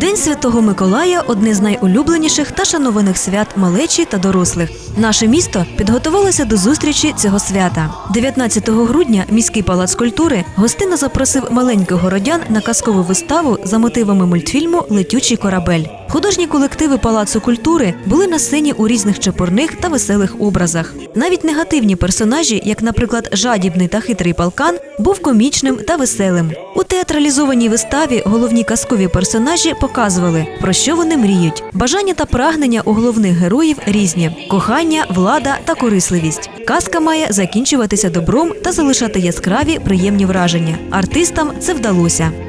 День Святого Миколая одне з найулюбленіших та шанованих свят малечі та дорослих. Наше місто підготувалося до зустрічі цього свята. 19 грудня міський палац культури гостинно запросив маленьких городян на казкову виставу за мотивами мультфільму Летючий корабель. Художні колективи палацу культури були на сцені у різних чепурних та веселих образах. Навіть негативні персонажі, як, наприклад, жадібний та хитрий палкан, був комічним та веселим. У театралізованій виставі головні казкові персонажі показували, про що вони мріють. Бажання та прагнення у головних героїв різні: кохання, влада та корисливість. Казка має закінчуватися добром та залишати яскраві приємні враження. Артистам це вдалося.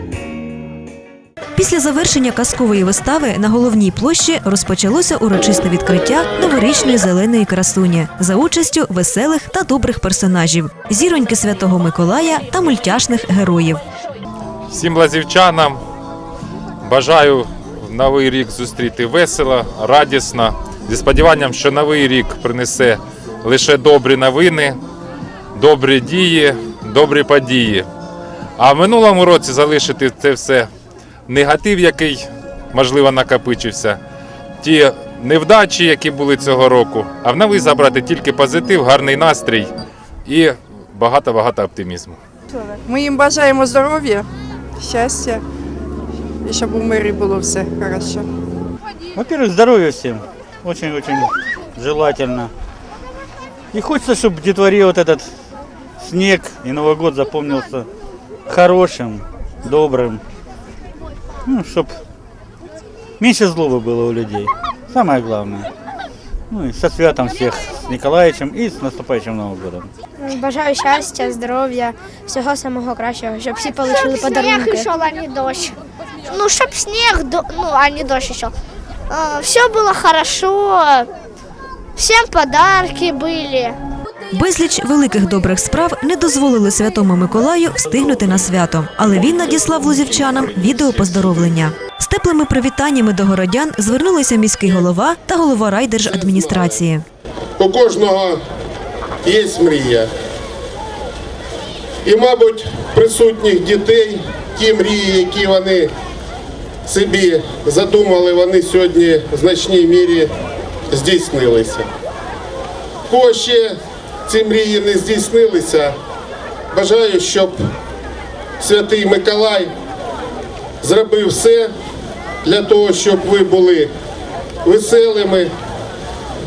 Після завершення казкової вистави на головній площі розпочалося урочисте відкриття новорічної зеленої красуні за участю веселих та добрих персонажів, зіроньки Святого Миколая та мультяшних героїв. Всім лазівчанам бажаю новий рік зустріти весело, радісно, зі сподіванням, що новий рік принесе лише добрі новини, добрі дії, добрі події. А в минулому році залишити це все негатив, який можливо накопичився, ті невдачі, які були цього року, а в новий забрати тільки позитив, гарний настрій і багато-багато оптимізму. Ми їм бажаємо здоров'я, щастя, і щоб у мирі було все хорошо. Во-первых, здоровья всем. Очень-очень желательно. И хочется, чтобы детворе вот этот снег и Новый год запомнился хорошим, добрым. Ну, чтобы меньше злобы было у людей. Самое главное. Ну и со святом всех, с Николаевичем и с наступающим Новым годом. Бажаю щастя, здоров'я, всього самого кращого, щоб всі отримали Снег подарунки. шел, а не дождь. Ну, чтоб снег, до- ну, а не дождь еще. все было хорошо, всем подарки были. Безліч великих добрих справ не дозволили Святому Миколаю встигнути на свято, але він надіслав лузівчанам відео поздоровлення. З теплими привітаннями до городян звернулися міський голова та голова райдержадміністрації. У кожного є мрія. І, мабуть, присутніх дітей, ті мрії, які вони собі задумали, вони сьогодні в значній мірі здійснилися. Кого ці мрії не здійснилися, бажаю, щоб святий Миколай зробив все для того, щоб ви були веселими,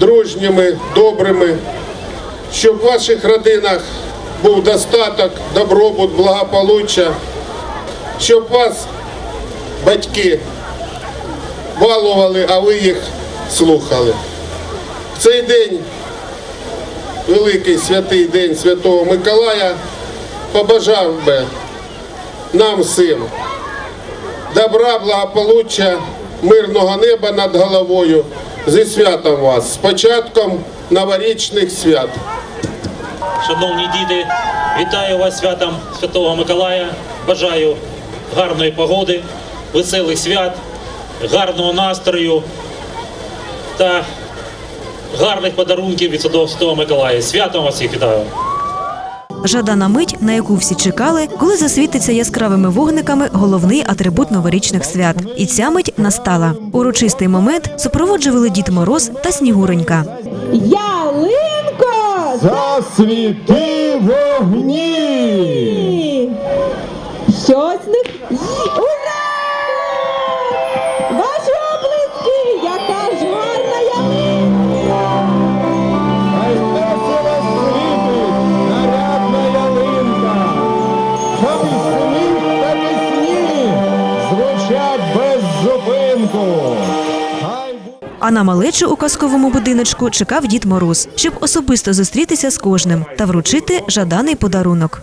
дружніми, добрими, щоб в ваших родинах був достаток, добробут, благополуччя, щоб вас батьки балували, а ви їх слухали. В цей день, великий святий день Святого Миколая, побажав би нам всім добра, благополуччя, мирного неба над головою. Зі святом вас, з початком новорічних свят. Шановні діти, вітаю вас святом Святого Миколая. Бажаю гарної погоди, веселих свят, гарного настрою та гарних подарунків від Святого Святого Миколая. Святом вас всіх вітаю! Жадана мить, на яку всі чекали, коли засвітиться яскравими вогниками головний атрибут новорічних свят. І ця мить настала. Урочистий момент супроводжували Дід Мороз та Снігуренька. Ялинко! Засвіти вогні! Щось не... Ура! Ваші А на малечу у казковому будиночку чекав Дід Мороз, щоб особисто зустрітися з кожним та вручити жаданий подарунок.